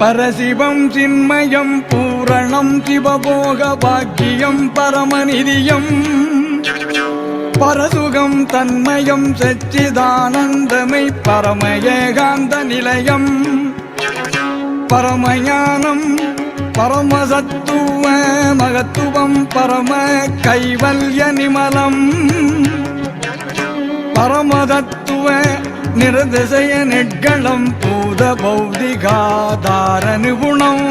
பரசிவம் சின்மயம் பூரணம் சிவபோக பாக்கியம் பரமநிதியம். பரசுகம் தன்மயம் சச்சிதானந்தமை பரம நிலையம். பரமயானம் பரமசத்துவ மகத்துவம் பரம கைவல்ய நிமலம். பரமதத்துவ நிரதிசய நெட்களம் பூ பௌதிகாதார நிபுணம்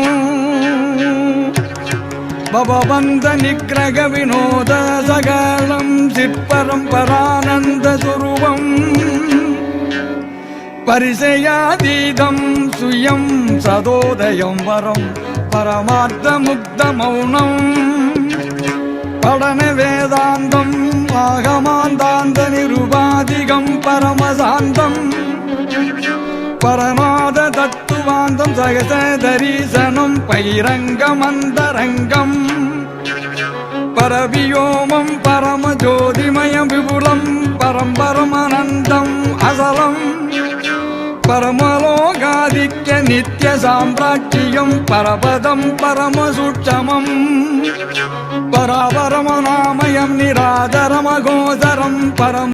பவபந்த நிகிரக வினோத சகலம் சிற்பரம்பரானந்த சுரூபம் பரிசயாதீதம் சுயம் சதோதயம் வரம் பரமார்த்த முக்த மௌனம். படன வேதாந்தம் சகச தரிசனம் பைரங்கம் அந்தரங்கம் பரவியோமம் பரம ஜோதிமயம் விபுலம் பரம்பரமனந்தம் அசலம். பரமலோகாதிக்க நித்திய சாம்ராட்சியம் பரபதம் பரமசூட்சமம். பராபரம பராபரமநாமயம் நிராதரமகோதரம் பரம்